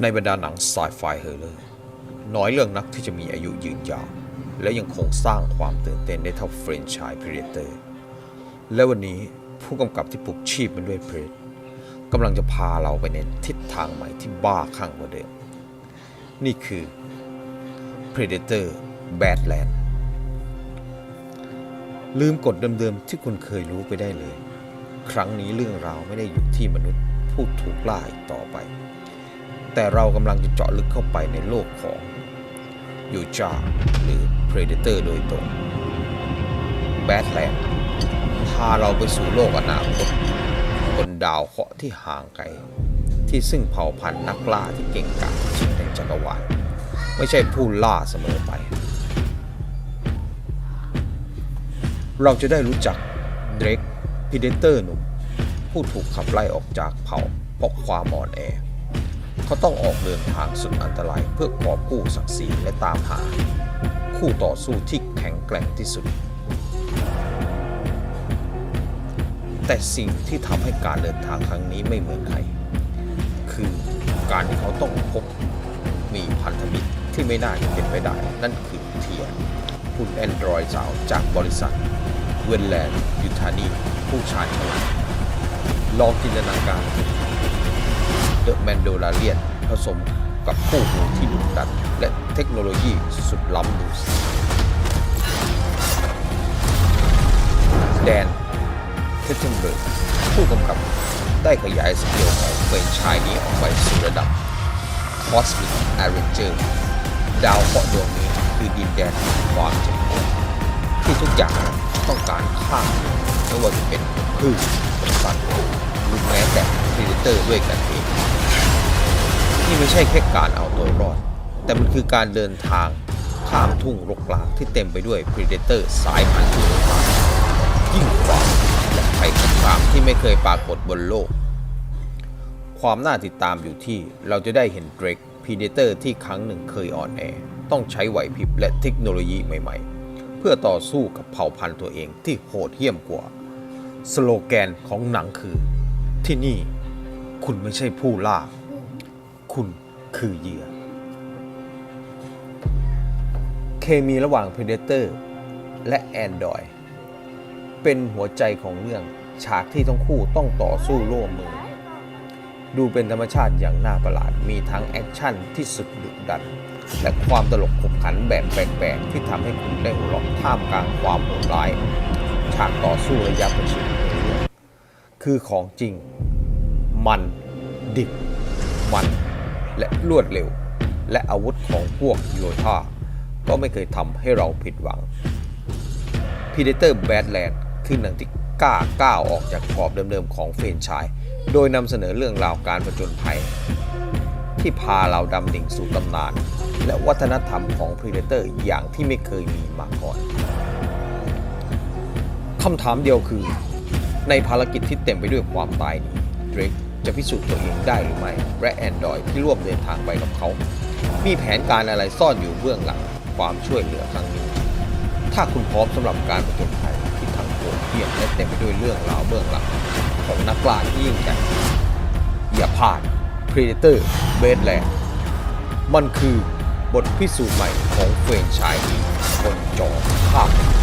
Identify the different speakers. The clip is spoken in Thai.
Speaker 1: ในบรรดาหนังไซไฟเฮอร์เลอร์น้อยเรื่องนักที่จะมีอายุยืนยาว และยังคงสร้างความตื่นเต้นได้เท่าเฟรนช์ชายพ r เ d เตอร์และวันนี้ผู้กำกับที่ปลุกชีพมันด้วยเพรสกำลังจะพาเราไปในทิศทางใหม่ที่บ้าคลั่งกว่าเดิม นี่คือ Predator Badland ลืมกฎเดิมๆที่คุณเคยรู้ไปได้เลย ครั้งนี้เรื่องราวไม่ได้อยู่ที่มนุษย์ผู้ถูกล่าอีกต่อไป แต่เรากำลังจะเจาะลึกเข้าไปในโลกของยูจาหรือ Predator โดยตรง Badland พาเราไปสู่โลกอนาคตบนดาวเคราะห์ที่ห่างไกล ที่ซึ่งเผ่าพันธุ์นักล่าที่เก่งกาจที่สุดในจักรวาลไม่ใช่ผู้ล่าเสมอไป เราจะได้รู้จักเดรกพีเดเตอร์หนุ่มผู้ถูกขับไล่ออกจากเผ่าเพราะความอ่อนแอ เขาต้องออกเดินทางสุดอันตรายเพื่อกอบกู้ศักดิ์ศรีและตามหา คู่ต่อสู้ที่แข็งแกร่งที่สุด แต่สิ่งที่ทำให้การเดินทางครั้งนี้ไม่เหมือนใคร คือการที่เขาต้องพบมีพันธมิตรที่ไม่น่าจะเป็นไปได้ นั่นคือเทียคุณแอนดรอยสาวจากบริษัท เวนแลนด์ยูทานีผู้ชาญฉลาดลองจินตนาการ เดอะแมนโดลาเรียนผสมกับคู่หูที่ดุดันและเทคโนโลยีสุดล้ำดูสิแดนเทสเทนเบิร์กผู้กำกับได้ขยายสเกลของเฟรนชายนี้ออกไปสู่ระดับ Cosmic Avenger ดาวเคราะห์ดวงนี้คือดินแดนแห่งความเจ็บปวดที่ทุกอย่างต้องการฆ่าไม่ว่าจะเป็นพืชสัตว์หรือแม้แต่พ r เดเตอร์ด้วยกันเอง ไม่ใช่แค่การเอาตัวรอด แต่มันคือการเดินทางข้ามทุ่งรกร้างที่เต็มไปด้วยพ r เดเตอร์สายพันธุ์ที่มากยิ่งกว่าและภัยคุกคามที่ไม่เคยปรากฏบนโลก ความน่าติดตามอยู่ที่เราจะได้เห็นเดรกพรีเดเตอร์ที่ครั้งหนึ่งเคยอ่อนแอ ต้องใช้ไหวพริบและเทคโนโลยีใหม่ๆ เพื่อต่อสู้กับเผ่าพันธุ์ตัวเองที่โหดเหี้ยมกว่า สโลแกนของหนังคือ ที่นี่คุณไม่ใช่ผู้ล่า คุณคือเหยื่อ เคมีระหว่าง Predator และ Android เป็นหัวใจของเรื่องฉากที่ทั้งคู่ต้องต่อสู้ร่วมมือ ดูเป็นธรรมชาติอย่างน่าประหลาด มีทั้งแอคชั่นที่สุดดุดัน และความตลกขบขันแบบแปลกๆ ที่ทำให้คุณได้หัวเราะท่ามกลางความโหดร้าย ฉากต่อสู้ระยะประชิดคือของจริง มันดิบมัน และรวดเร็ว และอาวุธของพวกโยธาก็ไม่เคยทำให้เราผิดหวัง Predator Badland คือหนังที่กล้าก้าวออกจากกรอบเดิมๆของเฟรนชายโดยนำเสนอเรื่องราวการผจญภัย ที่พาเราดำดิ่งสู่ตำนาน และวัฒนธรรมของ Predator อย่างที่ไม่เคยมีมาก่อนคำถามเดียวคือ ในภารกิจที่เต็มไปด้วยความตายนี้เดรก จะพิสูจน์ตัวเองได้หรือไม่ และแอนดรอยที่ร่วมเดินทางไปกับเขา มีแผนการอะไรซ่อนอยู่เบื้องหลังความช่วยเหลือครั้งนี้ ถ้าคุณพร้อมสำหรับการผจญภัยที่ทั้งโหดเหี้ยมและเต็มไปด้วยเรื่องราวเบื้องหลัง ของนักล่าที่ยิ่งใหญ่อย่าพลาด Predator Badland มันคือบทพิสูจน์ใหม่ของเฟรนชายนี้บนจอภาพยนตร์